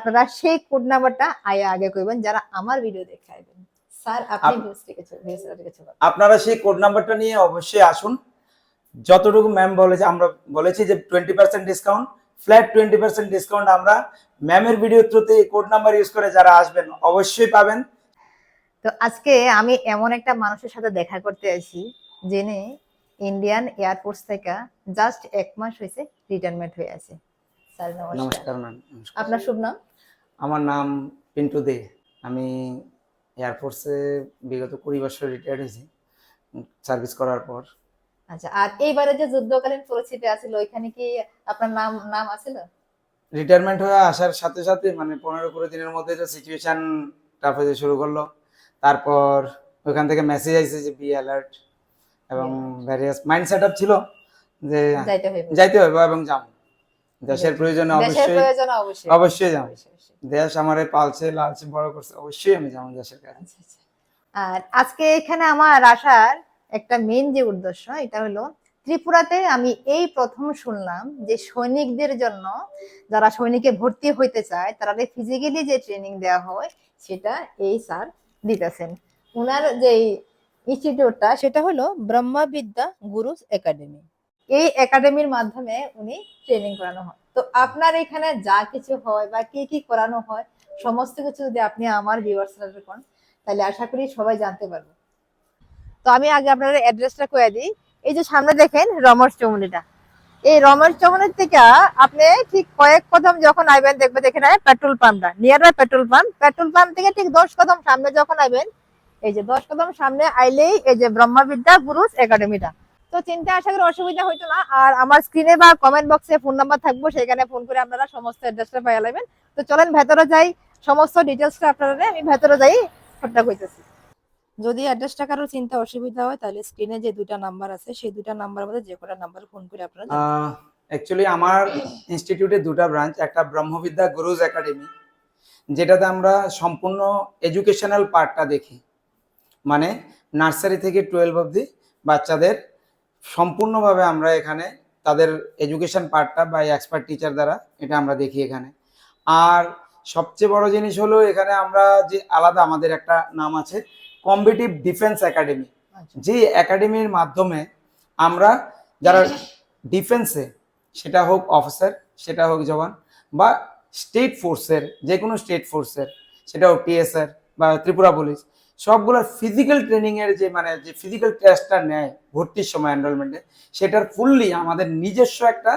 আপনারা সেই কোড নাম্বারটা আয়া আগে কইবেন যারা আমার ভিডিও দেখে আইবেন স্যার আপনি থেকে ছিল আপনারা সেই কোড নাম্বারটা নিয়ে অবশ্যই আসুন। যতটুকু ম্যাম বলেছে আমরা বলেছি যে twenty percent discount flat twenty percent discount আমরা ম্যামের ভিডিও থ্রুতে কোড নাম্বার ইউজ করে যারা আসবেন অবশ্যই পাবেন। তো আজকে আমি এমন একটা মানুষের সাথে দেখা করতে আছি যিনি ইন্ডিয়ান এয়ারফোর্স থেকে জাস্ট এক মাস হয়েছে রিটায়ারমেন্ট হয়ে আছে। স্যার নমস্কার। নমস্কার আপনার শুভ নাম? আমার নাম পিন্টু দে। আমি এয়ারফোর্সে বিগত কুড়ি বছর রিটায়ার্ড হয়েছি। সার্ভিস করার পর। আচ্ছা আর এইবারে যে যুদ্ধকালীন পরিস্থিতি আছিল ওইখানে কি আপনার নাম নাম আছিল? রিটায়ারমেন্ট হয়ে আসার সাথে সাথে মানে পনেরো কুড়ি দিনের মধ্যে যে সিচুয়েশন টাফ হতে শুরু করল। তারপর ওইখান থেকে মেসেজ আইছে যে বি অ্যালার্ট এবং ভ্যারিয়াস মাইন্ড সেট আপ ছিল যে যাইতে হবে এবং যাব। দেশের প্রয়োজনে অবশ্যই অবশ্যই। যাব। দেশ আমারে পালছে লালছে বড় করছে অবশ্যই আমি যাব দেশের কাছে। আচ্ছা, আচ্ছা। আর আজকে এখানে আমার আসার একটা মেন যে উদ্দেশ্য এটা হলো ত্রিপুরাতে আমি এই প্রথম শুনলাম যে সৈনিকদের জন্য যারা সৈনিকে ভর্তি হইতে চায় তারা ফিজিক্যালি যে ট্রেনিং দেওয়া হয় সেটা এই স্যার দিতেছেন। ওনার যে ইনস্টিটিউটটা সেটা হলো ব্রহ্মবিদ্যা গুরুস একাডেমি। এই একাডেমির মাধ্যমে উনি ট্রেনিং করানো হয়। তো আপনার এখানে যা কিছু হয় বা কি কি করানো হয়, সমস্ত কিছু যদি আপনি আমার ভিউয়ার্স করেন তাহলে আশা করি সবাই জানতে পারব। তো আমি আগে আপনাদের অ্যাড্রেসটা কয়ে দিই। এই যে সামনে দেখেন রমস চৌমুনিটা এই রমস চৌমুনির থেকে আপনি ঠিক কয়েক কদম যখন আইবেন, দেখবেন এখানে petrol পাম্পটা near by petrol pump petrol pump থেকে ঠিক দশ কদম সামনে যখন আইবেন, এই যে দশ কদম সামনে আইলেই এই যে ব্রহ্মবিদ্যা, গুরুস একাডেমিটা তো চিন্তা আশা করি অসুবিধা হইতো না। আর আমার স্ক্রিনে বা কমেন্ট বক্সে ফোন নাম্বার থাকব সেখানে ফোন করে আপনারা সমস্ত অ্যাড্রেসটা পাইয়া নেবেন। তো চলেন ভেতরে যাই। সমস্ত ডিটেলসটা আপনারা আমি ভেতরে যাই সবটা কইতেছি। যদি অ্যাড্রেসটা কারও চিন্তা অসুবিধা হয় তাহলে স্ক্রিনে যে দুইটা নাম্বার আছে সেই দুইটা নাম্বার মধ্যে যে কোনো নাম্বার ফোন করে আপনারা অ্যাকচুয়ালি আমার ইনস্টিটিউটে দুটো ব্রাঞ্চ একটা ব্রহ্মবিদ্যা গুরুজ একাডেমি যেটাতে আমরা সম্পূর্ণ এডুকেশনাল পার্টটা দেখি। মানে নার্সারি থেকে টুয়েলভ অবধি বাচ্চাদের সম্পূর্ণভাবে আমরা এখানে তাদের এডুকেশন পার্টটা বা এক্সপার্ট টিচার দ্বারা এটা আমরা দেখি এখানে আর সবচেয়ে বড় জিনিস হলো এখানে আমরা যে আলাদা আমাদের একটা নাম আছে কম্পিটিভ ডিফেন্স একাডেমি। যে একাডেমির মাধ্যমে আমরা যারা ডিফেন্সে সেটা হোক অফিসার সেটা হোক জওয়ান বা স্টেট ফোর্সের যে কোনো স্টেট ফোর্সের সেটা হোক টিএসআর বা ত্রিপুরা পুলিশ সবগুলোর ফিজিক্যাল ট্রেনিং এর যে মানে যে ফিজিক্যাল টেস্টটা নেয় ভর্তির সময় এনরোলমেন্টে সেটার ফুললি আমাদের নিজস্ব একটা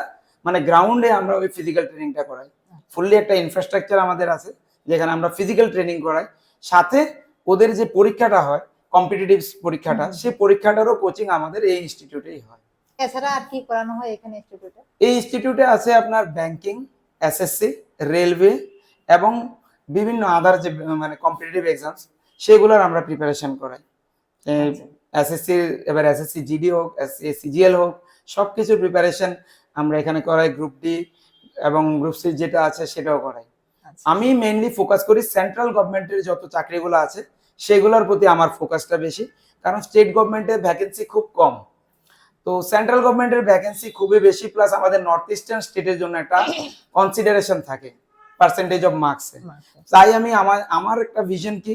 মানে গ্রাউন্ডে আমরা ওই ফিজিক্যাল ট্রেনিংটা করাই। ফুললি একটা ইনফ্রাস্ট্রাকচার আমাদের আছে যেখানে আমরা ফিজিক্যাল ট্রেনিং করাই। সাথে ওদের যে পরীক্ষাটা হয় কম্পিটিটিভ পরীক্ষাটা। সেই পরীক্ষাটারও কোচিং আমাদের এই ইনস্টিটিউটেই হয়। এছাড়া আর কি করানো হয় এখানে ইনস্টিটিউটে এই ইনস্টিটিউটে আছে আপনার ব্যাংকিং এসএসসি রেলওয়ে এবং বিভিন্ন আদার যে মানে কম্পিটিটিভ এক্সামস সেগুলোর আমরা প্রিপারেশন করাই। আচ্ছা। এসএসসি এবার এসএসসি জিডি হোক সিজিএল হোক সব কিছুর প্রিপারেশন আমরা এখানে করাই গ্রুপ ডি এবং গ্রুপ সি যেটা আছে সেটাও করাই। আচ্ছা। আমি মেইনলি ফোকাস করি সেন্ট্রাল গভর্নমেন্টের যত চাকরিগুলো আছে সেগুলোর প্রতি আমার ফোকাসটা বেশি কারণ স্টেট গভর্নমেন্টের ভ্যাকেন্সি খুব কম। তো সেন্ট্রাল গভর্নমেন্টের ভ্যাকেন্সি খুবই বেশি প্লাস আমাদের নর্থ ইস্টার্ন স্টেটের জন্য একটা কনসিডারেশন থাকে পার্সেন্টেজ অফ মার্কসে তাই আমি আমার আমার একটা ভিশন কি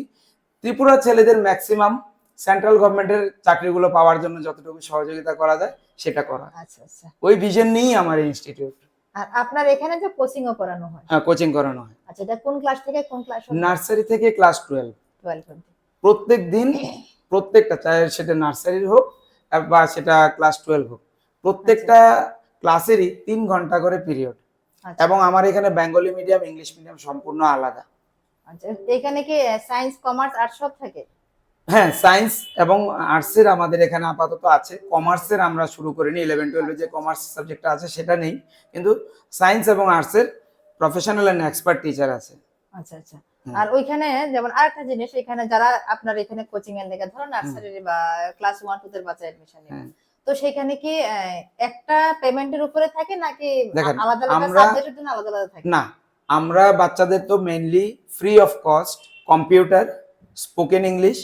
ত্রিপুরা ছেলেদের ম্যাক্সিমাম সেন্ট্রাল গভর্নমেন্টের চাকরিগুলো পাওয়ার জন্য যতটুকু সহযোগিতা করা যায় সেটা করা। আচ্ছা আচ্ছা। ওই ভিশন নিয়েই আমার ইনস্টিটিউট আর আপনার এখানে যে কোচিং ও করানো হয়? হ্যাঁ কোচিং করানো হয়। আচ্ছা এটা কোন ক্লাস থেকে কোন ক্লাস নার্সারি থেকে ক্লাস টুয়েলভ টুয়েলভ অবধি। প্রত্যেক দিন প্রত্যেকটা চাই সেটা নার্সারির হোক বা সেটা ক্লাস টুয়েলভ হোক প্রত্যেকটা ক্লাসেরই তিন ঘণ্টা করে পিরিয়ড আচ্ছা। এবং আমার এখানে বেঙ্গলি মিডিয়াম ইংলিশ মিডিয়াম সম্পূর্ণ আলাদা। আচ্ছা এখানে কি সায়েন্স কমার্স আর্টস সব থাকে? হ্যাঁ সায়েন্স এবং আর্টসের আমাদের এখানে আপাতত আছে। কমার্সের আমরা শুরু করিনি ইলেভেন টুয়েলভে যে কমার্স সাবজেক্টটা আছে সেটা নেই। কিন্তু সায়েন্স এবং আর্টসের প্রফেশনাল অ্যান্ড এক্সপার্ট টিচার আছে। আচ্ছা আচ্ছা। আর ওইখানে যেমন আরেকটা জিনিস এখানে যারা আপনার এখানে কোচিং এর লেগে ধরো নার্সারি বা ক্লাস ওয়ান টু দের বাচ্চা এডমিশন হ্যাঁ। তো সেখানে কি একটা পেমেন্টের উপরে থাকে নাকি আলাদা আলাদা সাবজেক্টের জন্য আলাদা আলাদা থাকে? না আমরা বাচ্চাদের তো mainly free of cost computer spoken English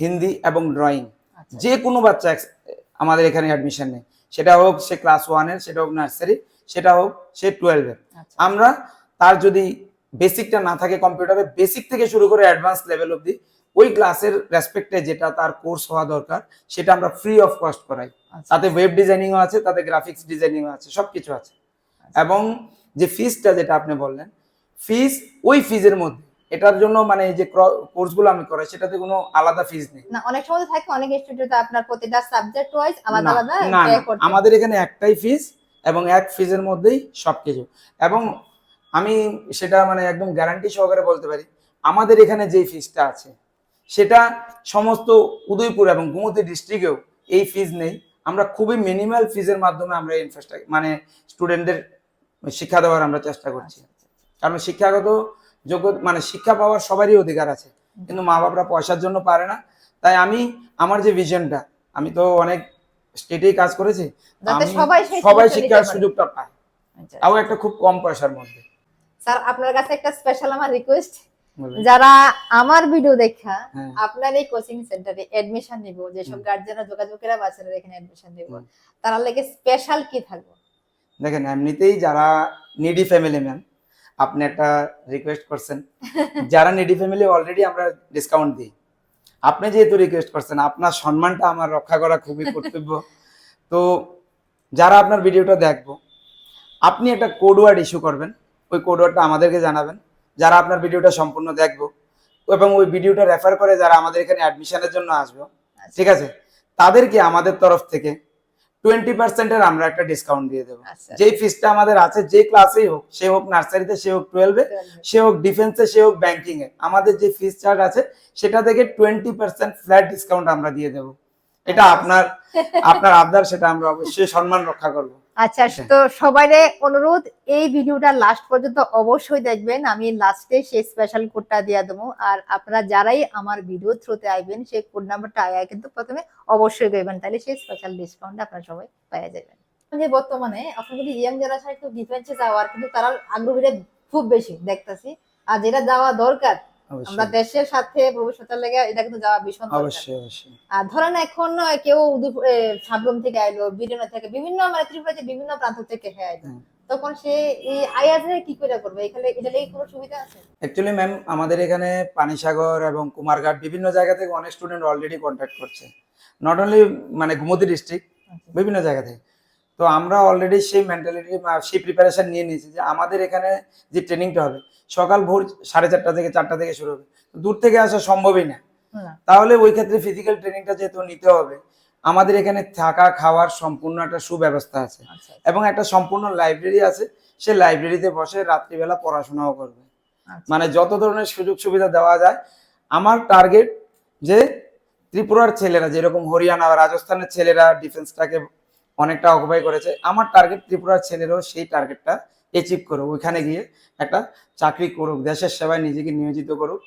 Hindi এবং ড্রয়িং আচ্ছা। যে কোনো বাচ্চা আমাদের এখানে অ্যাডমিশন নেই সেটা হোক সে ক্লাস ওয়ানের সেটা হোক নার্সারি সেটা হোক সে টুয়েলভের আচ্ছা। আমরা তার যদি বেসিকটা না থাকে কম্পিউটারে বেসিক থেকে শুরু করে অ্যাডভান্স লেভেল অবধি ওই ক্লাসের রেসপেক্টে যেটা তার কোর্স হওয়া দরকার সেটা আমরা ফ্রি অফ কস্ট করাই। আচ্ছা। তাতে ওয়েব ডিজাইনিংও আছে তাতে গ্রাফিক্স ডিজাইনিংও আছে সবকিছু আছে। এবং যে ফিসটা যেটা আপনি বললেন ফিস ওই ফিজের মধ্যে। এটার জন্য মানে যে কোর্সগুলো আমি করাই সেটাতে কোনো আলাদা ফিস নেই। না অনেক সময় থাকে অনেক ইনস্টিটিউটে আপনার প্রতিটা সাবজেক্ট ওয়াইজ আলাদা আলাদা আমাদের এখানে একটাই ফিস এবং এক ফিজের মধ্যেই সবকিছু। এবং আমি সেটা মানে একদম গ্যারান্টি সহকারে বলতে পারি আমাদের এখানে যে ফিজটা আছে সেটা সমস্ত উদয়পুর এবং গোমতী ডিস্ট্রিক্টেও এই ফিজ নেই। আমরা খুবই মিনিমাল ফিজের মাধ্যমে আমরা ইনফ্রাস্ট্রাকচার মানে স্টুডেন্টদের শিক্ষা দেওয়ার আমরা চেষ্টা করছি। কারণ শিক্ষাগত যোগ্য মানে শিক্ষা পাওয়ার সবারই অধিকার আছে। কিন্তু মা বাবারা পয়সার জন্য পারে না। তাই আমি আমার যে ভিশনটা আমি তো অনেক স্টেটেই কাজ করেছি। সবাই শিক্ষার সুযোগটা পায়। আচ্ছা। তাও একটা খুব কম পয়সার মধ্যে। স্যার আপনার কাছে একটা স্পেশাল আমার রিকোয়েস্ট যারা আমার ভিডিও দেখা হ্যাঁ। আপনার এই কোচিং সেন্টারে এডমিশন নিব যেসব গার্জেনরা যোগাযোগেরা বাচ্চারা এখানে এডমিশন নিব। তারা লেগে স্পেশাল কি থাকবে? দেখেন এমনিতেই যারা নিডি ফ্যামিলি ম্যাম আপনি একটা রিকোয়েস্ট করছেন। যারা নিডি ফ্যামিলি অলরেডি আমরা ডিসকাউন্ট দিই। আপনি যেহেতু রিকোয়েস্ট করছেন, আপনার সম্মানটা আমার রক্ষা করা খুবই কর্তব্য। তো যারা আপনার ভিডিওটা দেখব, আপনি একটা কোড ওয়ার্ড ইস্যু করবেন। ওই কোড ওয়ার্ডটা আমাদেরকে জানাবেন। যারা আপনার ভিডিওটা সম্পূর্ণ দেখব, এবং ওই ভিডিওটা রেফার করে যারা আমাদের এখানে অ্যাডমিশনের জন্য আসবে, ঠিক আছে? তাদেরকে আমাদের তরফ থেকে টোয়েন্টি পার্সেন্টের আমরা একটা ডিসকাউন্ট দিয়ে দেবো। আচ্ছা। যেই ফিসটা আমাদের আছে যে ক্লাসেই হোক সে হোক নার্সারিতে সে হোক টুয়েলভে সে হোক ডিফেন্সে সে হোক ব্যাংকিং এ আমাদের যে ফিস চার্জ আছে সেটা থেকে টোয়েন্টি পার্সেন্ট ফ্ল্যাট ডিসকাউন্ট আমরা দিয়ে দেবো। এটা আপনার আপনার আবদার সেটা আমরা অবশ্যই সম্মান রক্ষা করব। আচ্ছা তো সবাইরে অনুরোধ এই ভিডিওটা লাস্ট পর্যন্ত অবশ্যই দেখবেন। আমি লাস্টে সেই স্পেশাল কোডটা দিয়ে দেবো। আর আপনারা যারাই আমার ভিডিও থ্রুতে আইবেন সেই কোড নাম্বারটা আয়া কিন্তু প্রথমে অবশ্যই দেবেন। তাহলে সেই স্পেশাল ডিসকাউন্ট আপনারা সবাই পেয়ে যাবেন। যে বর্তমানে আপনার যদি ইয়াং যারা একটু ডিফেন্সে যাওয়ার কিন্তু তারা আগ্রহীরা খুব বেশি দেখতাছি। আর যেটা যাওয়া দরকার আমরা দেশের সাথে ভবিষ্যতের লেগে এটা কিন্তু যাওয়া ভীষণ অবশ্যই অবশ্যই। আর ধরেন এখন কেউ সাবরুম থেকে আইলো বিরিয়ানি থেকে বিভিন্ন মানে ত্রিপুরাতে বিভিন্ন প্রান্ত থেকে হয়ে আইলো তখন সে এই আয়াজে কি করে করবে? এখানে এটা কোনো সুবিধা আছে? অ্যাকচুয়ালি ম্যাম আমাদের এখানে পানিসাগর এবং কুমারঘাট বিভিন্ন জায়গা থেকে অনেক স্টুডেন্ট অলরেডি কন্ট্যাক্ট করছে। নট অনলি মানে গুমতি ডিস্ট্রিক্ট বিভিন্ন জায়গা থেকে। তো আমরা অলরেডি সেই মেন্টালিটি সেই প্রিপারেশন নিয়ে নিয়েছি যে আমাদের এখানে যে ট্রেনিংটা হবে সকাল ভোর সাড়ে চারটা থেকে চারটা থেকে শুরু হবে। দূর থেকে আসা সম্ভবই না। না তাহলে ওই ক্ষেত্রে ফিজিক্যাল ট্রেনিংটা যেহেতু নিতে হবে আমাদের এখানে থাকা খাওয়ার সম্পূর্ণ একটা সুব্যবস্থা আছে। আচ্ছা এবং একটা সম্পূর্ণ লাইব্রেরি আছে সে লাইব্রেরিতে বসে রাত্রিবেলা পড়াশোনাও করবে। আচ্ছা। মানে যত ধরনের সুযোগ সুবিধা দেওয়া যায় আমার টার্গেট যে ত্রিপুরার ছেলেরা যেরকম হরিয়ানা রাজস্থানের ছেলেরা ডিফেন্সটাকে অনেকটা অকুপাই করেছে। আমার টার্গেট ত্রিপুরার ছেলেরাও সেই টার্গেটটা অ্যাচিভ করুক। ওইখানে গিয়ে একটা চাকরি করুক দেশের সেবায় নিজেকে নিয়োজিত করুক।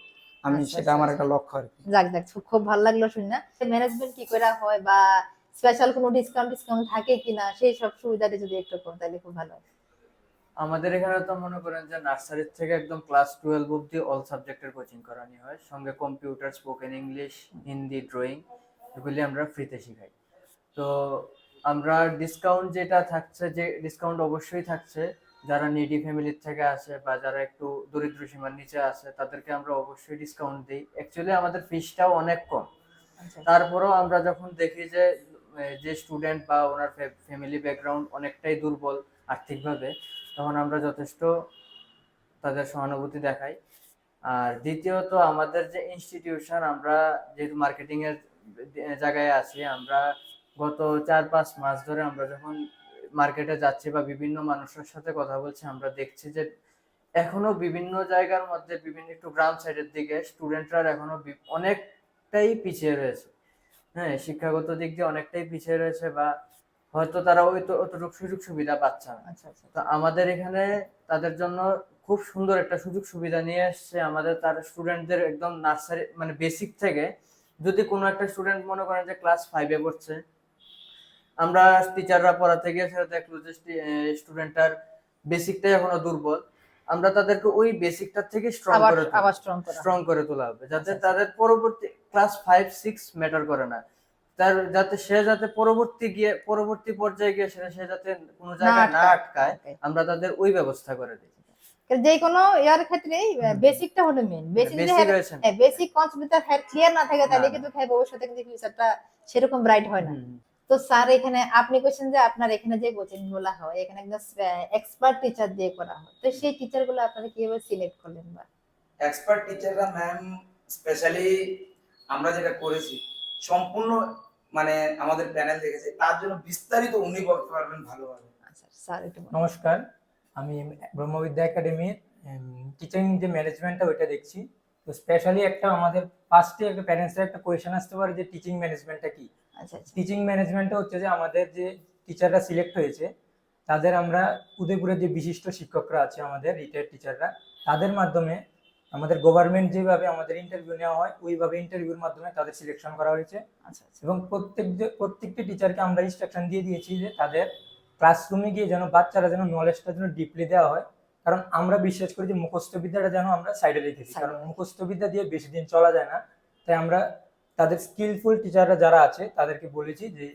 আমি আচ্ছা, সেটা আচ্ছা, আমার আচ্ছা। একটা লক্ষ্য আর কি। যাক যাক খুব- খুব ভালো লাগল শুনে। ম্যানেজমেন্ট কি করে হয় বা স্পেশাল কোনো ডিসকাউন্ট ডিসকাউন্ট থাকে কিনা সেই সব সুবিধাটা যদি একটু কম তাহলে খুব ভালো হয়। আমাদের এখানে তো মনে করেন যে নার্সারির থেকে একদম ক্লাস টুয়েলভ অব্দি অল সাবজেক্টের কোচিং করানো হয়। সঙ্গে computer spoken English Hindi drawing এগুলি আমরা ফ্রিতে শেখাই। তো আমরা ডিসকাউন্ট যেটা থাকছে যে ডিসকাউন্ট অবশ্যই থাকছে যারা নিডি ফ্যামিলির থেকে আসে বা যারা একটু দরিদ্র সীমার নিচে আসে তাদেরকে আমরা অবশ্যই ডিসকাউন্ট দিই। অ্যাকচুয়ালি আমাদের ফিসটাও অনেক কম। আচ্ছা। তারপরেও আমরা যখন দেখি যে যে স্টুডেন্ট বা ওনার ফ্যামিলি ব্যাকগ্রাউন্ড অনেকটাই দুর্বল আর্থিকভাবে তখন আমরা যথেষ্ট তাদের সহানুভূতি দেখাই। আর দ্বিতীয়ত আমাদের যে ইনস্টিটিউশন আমরা যেহেতু মার্কেটিং এর জায়গায় আছি আমরা গত চার পাঁচ মাস ধরে আমরা যখন মার্কেটে যাচ্ছি বা বিভিন্ন মানুষের সাথে কথা বলছি আমরা দেখছি যে এখনও বিভিন্ন জায়গার মধ্যে বিভিন্ন একটু গ্রাম সাইডের দিকে স্টুডেন্টরা এখনও অনেকটাই পিছিয়ে রয়েছে। হ্যাঁ শিক্ষাগত দিক দিয়ে অনেকটাই পিছিয়ে রয়েছে বা হয়তো তারা ওই তো অতটুকু সুযোগ সুবিধা পাচ্ছে না। আচ্ছা আচ্ছা। তো আমাদের এখানে তাদের জন্য খুব সুন্দর একটা সুযোগ সুবিধা নিয়ে এসছে। আমাদের তার স্টুডেন্টদের একদম নার্সারি মানে বেসিক থেকে যদি কোনো একটা স্টুডেন্ট মনে করেন যে ক্লাস ফাইভে পড়ছে আমরা টিচাররা পড়াতে গিয়ে সেটা দেখল যে স্টুডেন্টটার বেসিকটাই এখনও দুর্বল। আমরা তাদেরকে ওই বেসিকটার থেকে স্ট্রং করে আবার স্ট্রং করে। তোলা হবে যাতে আচ্ছা। তাদের পরবর্তী ক্লাস ফাইভ সিক্স ম্যাটার করে না। তার যাতে সে যাতে পরবর্তী গিয়ে পরবর্তী পর্যায়ে গিয়ে সেটা সে যাতে কোনো জায়গায় না আটকায় আমরা তাদের ওই ব্যবস্থা করে দিই। যে কোনো ইয়ার ক্ষেত্রে বেসিকটা হলো মেন বেসিক বেসিক রয়েছে বেসিক কনসেপ্ট তার ক্লিয়ার না থাকে তাহলে কিন্তু খাই ভবিষ্যতে কিন্তু ফিউচারটা সেরকম ব্রাইট হয় না। তো স্যার এখানে আপনি কোশ্চেন যে আপনার এখানে যে কোচিংগুলো হয় এখানে একদম এক্সপার্ট টিচার দিয়ে করা হয় তো সেই টিচারগুলো আপনারা কীভাবে সিলেক্ট করলেন বা? এক্সপার্ট টিচাররা ম্যাম স্পেশালি আমরা যেটা করেছি সম্পূর্ণ মানে আমাদের প্যানেল দেখেছে তার জন্য বিস্তারিত উনি বলতে পারবেন ভালোভাবে। আচ্ছা স্যার একটু নমস্কার আমি ব্রহ্মবিদ্যা একাডেমির টিচিং যে ম্যানেজমেন্টটা ওইটা দেখছি। তো স্পেশালি একটা আমাদের ফার্স্টে একটা প্যারেন্টসের একটা কোয়েশ্চেন আসতে পারে যে টিচিং ম্যানেজমেন্টটা কি? আচ্ছা আচ্ছা। টিচিং ম্যানেজমেন্টটা হচ্ছে যে আমাদের যে টিচাররা সিলেক্ট হয়েছে তাদের আমরা উদয়পুরের যে বিশিষ্ট শিক্ষকরা আছে আমাদের রিটায়ার্ড টিচাররা তাদের মাধ্যমে আমাদের গভর্নমেন্ট যেভাবে আমাদের ইন্টারভিউ নেওয়া হয় ওইভাবে ইন্টারভিউর মাধ্যমে তাদের সিলেকশন করা হয়েছে। আচ্ছা আচ্ছা। এবং প্রত্যেক প্রত্যেকটি টিচারকে আমরা ইনস্ট্রাকশন দিয়ে দিয়েছি যে তাদের ক্লাসরুমে গিয়ে যেন বাচ্চারা যেন নলেজটা যেন ডিপলি দেওয়া হয়। কারণ আমরা বিশ্বাস করি যে মুখস্থ বিদ্যাটা যেন আমরা সাইডে রেখেছি কারণ মুখস্থ বিদ্যা দিয়ে বেশি দিন চলা যায় না। তাই আমরা তাদের স্কিলফুল টিচাররা যারা আছে তাদেরকে বলেছি যে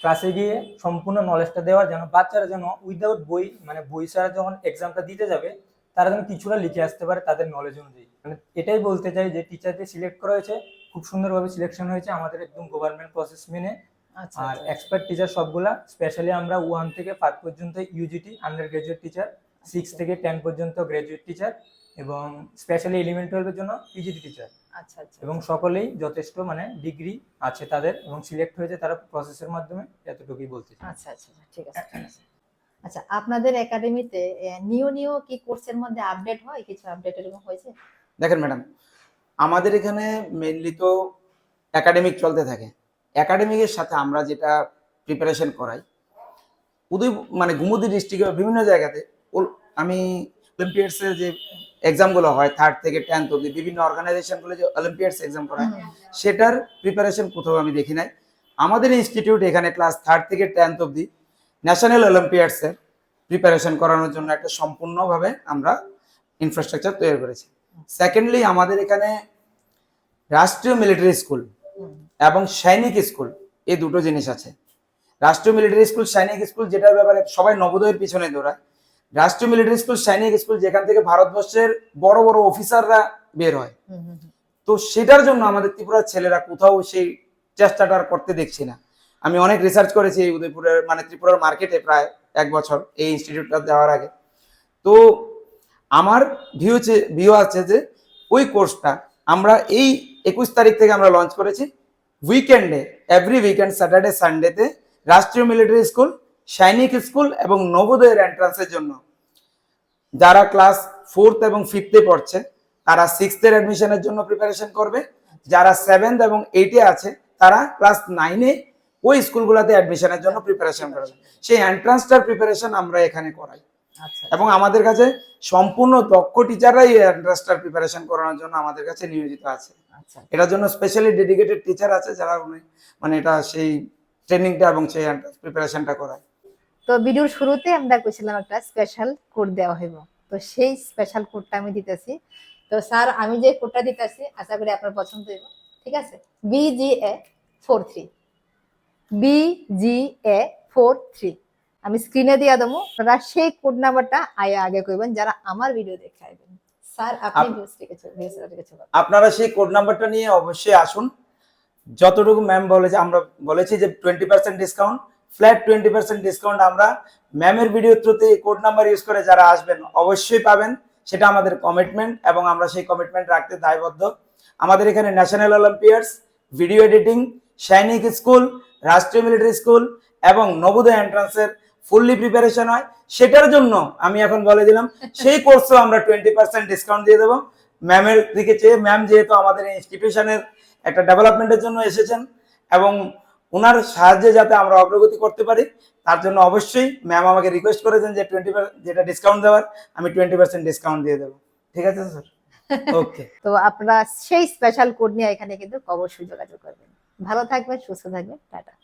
ক্লাসে গিয়ে সম্পূর্ণ নলেজটা দেওয়ার যেন বাচ্চারা যেন উইদাউট বই মানে বই ছাড়া যখন এক্সামটা দিতে যাবে তারা যেন কিছুটা লিখে আসতে পারে তাদের নলেজ অনুযায়ী। মানে এটাই বলতে চাই যে টিচারদের সিলেক্ট করা হয়েছে খুব সুন্দরভাবে সিলেকশন হয়েছে আমাদের একদম গভর্নমেন্ট প্রসেস মেনে। আচ্ছা আর আচ্ছা। এক্সপার্ট টিচার সবগুলা স্পেশালি আমরা ওয়ান থেকে ফাইভ পর্যন্ত UGT under graduate teacher six থেকে টেন পর্যন্ত গ্রাজুয়েট টিচার এবং স্পেশালি ইলেভেন টুয়েলভের জন্য পিজিটি টিচার আচ্ছা আচ্ছা। এবং সকলেই যথেষ্ট মানে ডিগ্রি আছে তাদের এবং সিলেক্ট হয়েছে তারা প্রসেসের মাধ্যমে এতটুকুই বলতে আচ্ছা আচ্ছা আচ্ছা, ঠিক আছে ঠিক আছে। আচ্ছা আপনাদের একাডেমিতে নিউ নিউ কি কোর্সের মধ্যে আপডেট হয়? কিছু আপডেট এরকম হয়েছে? দেখেন ম্যাডাম আমাদের এখানে মেনলি তো একাডেমিক চলতে থাকে। একাডেমিকের সাথে আমরা যেটা প্রিপারেশন করাই উদয় মানে গুমুদি ডিস্ট্রিক্টে বিভিন্ন জায়গাতে আমি অলিম্পিয়াডসের যে এক্সামগুলো হয় থার্ড থেকে টেন্থ অব্দি বিভিন্ন অর্গানাইজেশনগুলো যে অলিম্পিয়াডস এক্সাম করায় সেটার প্রিপারেশন কোথাও আমি দেখি নাই। আমাদের ইনস্টিটিউট এখানে ক্লাস থার্ড থেকে টেন্থ অব্দি ন্যাশনাল অলিম্পিয়াডসের প্রিপারেশন করানোর জন্য একটা সম্পূর্ণভাবে আমরা ইনফ্রাস্ট্রাকচার তৈরি করেছি। সেকেন্ডলি আমাদের এখানে রাষ্ট্রীয় মিলিটারি স্কুল এবং সৈনিক স্কুল এই দুটো জিনিস আছে। রাষ্ট্রীয় মিলিটারি স্কুল সৈনিক স্কুল যেটার ব্যাপারে সবাই নবোদয়ের পিছনে দৌড়ায় রাষ্ট্রীয় মিলিটারি স্কুল সৈনিক স্কুল যেখান থেকে ভারতবর্ষের বড় বড় অফিসাররা বের হয়। তো সেটার জন্য আমাদের ত্রিপুরার ছেলেরা কোথাও সেই চেষ্টাটা আর করতে দেখছি না। আমি অনেক রিসার্চ করেছি এই উদয়পুরের মানে ত্রিপুরার মার্কেটে প্রায় এক বছর এই ইনস্টিটিউটটা দেওয়ার আগে। তো আমার ভিউ ভিউ আছে যে ওই কোর্সটা আমরা এই একুশ তারিখ থেকে আমরা লঞ্চ করেছি। উইকেন্ডে এভরি উইকেন্ড স্যাটারডে সানডেতে রাষ্ট্রীয় মিলিটারি স্কুল সৈনিক স্কুল এবং নবোদয়ের এন্ট্রান্সের জন্য। যারা ক্লাস ফোর্থ এবং ফিফথে পড়ছে তারা সিক্সথের অ্যাডমিশনের জন্য প্রিপারেশন করবে। যারা সেভেন্থ এবং এইটে আছে তারা ক্লাস নাইনে ওই স্কুলগুলোতে অ্যাডমিশনের জন্য প্রিপারেশন করবে। সেই এন্ট্রান্সটার প্রিপারেশন আমরা এখানে করাই। আচ্ছা। এবং আমাদের কাছে সম্পূর্ণ দক্ষ টিচাররাই এন্ট্রান্সটার প্রিপারেশন করানোর জন্য আমাদের কাছে নিয়োজিত আছে। আচ্ছা। এটার জন্য স্পেশালি ডেডিকেটেড টিচার আছে যারা উনি মানে এটা সেই ট্রেনিংটা এবং সেই প্রিপারেশনটা করায়। তো ভিডিওর শুরুতে আমরা কইছিলাম একটা স্পেশাল কোড দেওয়া হইব। তো সেই স্পেশাল কোডটা আমি দিতেছি। তো স্যার আমি যে কোডটা দিতেছি আশা করি আপনার পছন্দ হইব। ঠিক আছে? BGA four three BGA four three আমি স্ক্রিনে দিয়ে দেবো। আপনারা সেই কোড নাম্বারটা আগে আগে কইবেন যারা আমার ভিডিও দেখে আইবেন। স্যার আপনি আপনারা সেই কোড নাম্বারটা নিয়ে অবশ্যই আসুন। যতটুকু ম্যাম বলেছে আমরা বলেছি যে twenty percent discount flat twenty percent discount আমরা ম্যামের ভিডিও থ্রুতে কোড নাম্বার ইউজ করে যারা আসবেন অবশ্যই পাবেন। সেটা আমাদের কমিটমেন্ট এবং আমরা সেই কমিটমেন্ট রাখতে দায়বদ্ধ। আমাদের এখানে national olympiads video editing Sainik school Rashtriya military school এবং নবোদয় এন্ট্রান্সের ফুললি প্রিপারেশন হয়। সেটার জন্য আমি এখন বলে দিলাম, সেই কোর্সও আমরা টোয়েন্টি পার্সেন্ট ডিসকাউন্ট দিয়ে দেবো। ম্যামের দিকে চেয়ে, ম্যাম যেহেতু আমাদের ইনস্টিটিউশনের একটা ডেভেলপমেন্টের জন্য এসেছেন এবং ওনার সাহায্যে যাতে আমরা অগ্রগতি করতে পারি তার জন্য অবশ্যই ম্যাম আমাকে রিকোয়েস্ট করেছেন যে টোয়েন্টি যেটা ডিসকাউন্ট দেওয়ার আমি টোয়েন্টি পার্সেন্ট ডিসকাউন্ট দিয়ে দেবো। ঠিক আছে স্যার ওকে তো আপনারা সেই স্পেশাল কোড নিয়ে এখানে কিন্তু অবশ্যই যোগাযোগ করবেন। ভালো থাকবেন সুস্থ থাকবেন টাটা।